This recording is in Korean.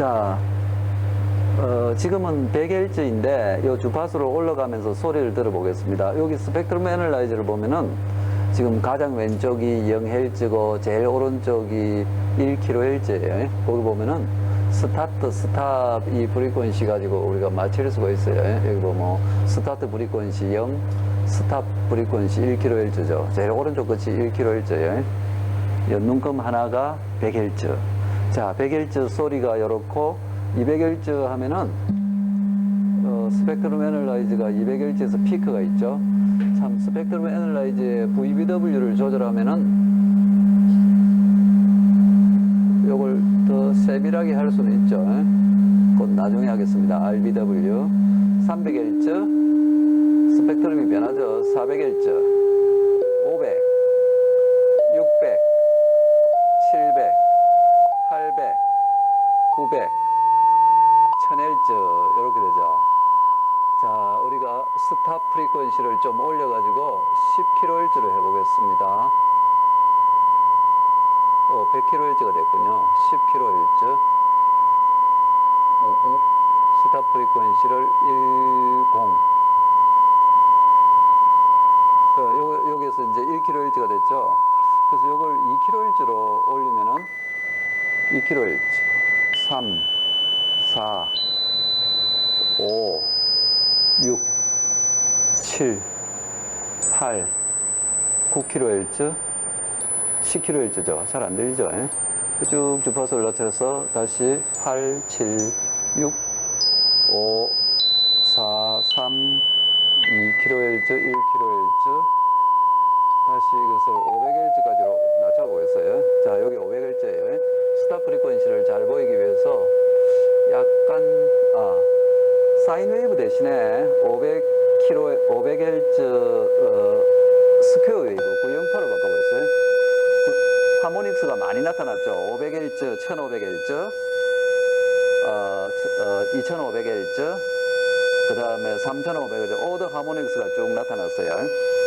자, 어, 지금은 100Hz인데 이 주파수로 올라가면서 소리를 들어보겠습니다. 여기 스펙트럼 애널라이저를 보면은 지금 가장 왼쪽이 0Hz고 제일 오른쪽이 1kHz예요. 거기 보면은 스타트, 스탑 이 브리퀀시 가지고 우리가 맞출 수가 있어요. 여기 보면 스타트 브리퀀시 0, 스탑 브리퀀시 1kHz죠. 제일 오른쪽 끝이 1kHz예요. 눈금 하나가 100Hz. 자, 100Hz 소리가 이렇고 200Hz 하면은 어, 스펙트럼 애널라이즈가 200Hz에서 피크가 있죠. 참 스펙트럼 애널라이즈의 VBW를 조절하면은 요걸 더 세밀하게 할 수는 있죠. 곧 나중에 하겠습니다. RBW 300Hz 스펙트럼이 변하죠. 400Hz 900 1000Hz 이렇게 되죠. 자, 우리가 스탑 프리퀀시를 좀 올려가지고 10kHz로 해보겠습니다. 어, 100kHz가 됐군요. 10kHz. 스탑 프리퀀시를 10. 어, 요, 여기에서 이제 1kHz가 됐죠. 그래서 요걸 2kHz로 올리면은 2kHz. 3, 4, 5, 6, 7, 8, 9kHz, 10kHz죠. 잘 안 들리죠? 예? 쭉 주파수를 낮춰서 다시 8, 7, 6, 5, 4, 3, 2kHz, 1kHz. 잘 보이기 위해서 약간, 아, 사인 웨이브 대신에 500km, 500Hz 어, 스퀘어 웨이브 908로 바꿔보겠어요. 그 하모닉스가 많이 나타났죠. 500Hz, 1500Hz, 어, 어, 2500Hz, 그 다음에 3500Hz, 오더 하모닉스가 쭉 나타났어요.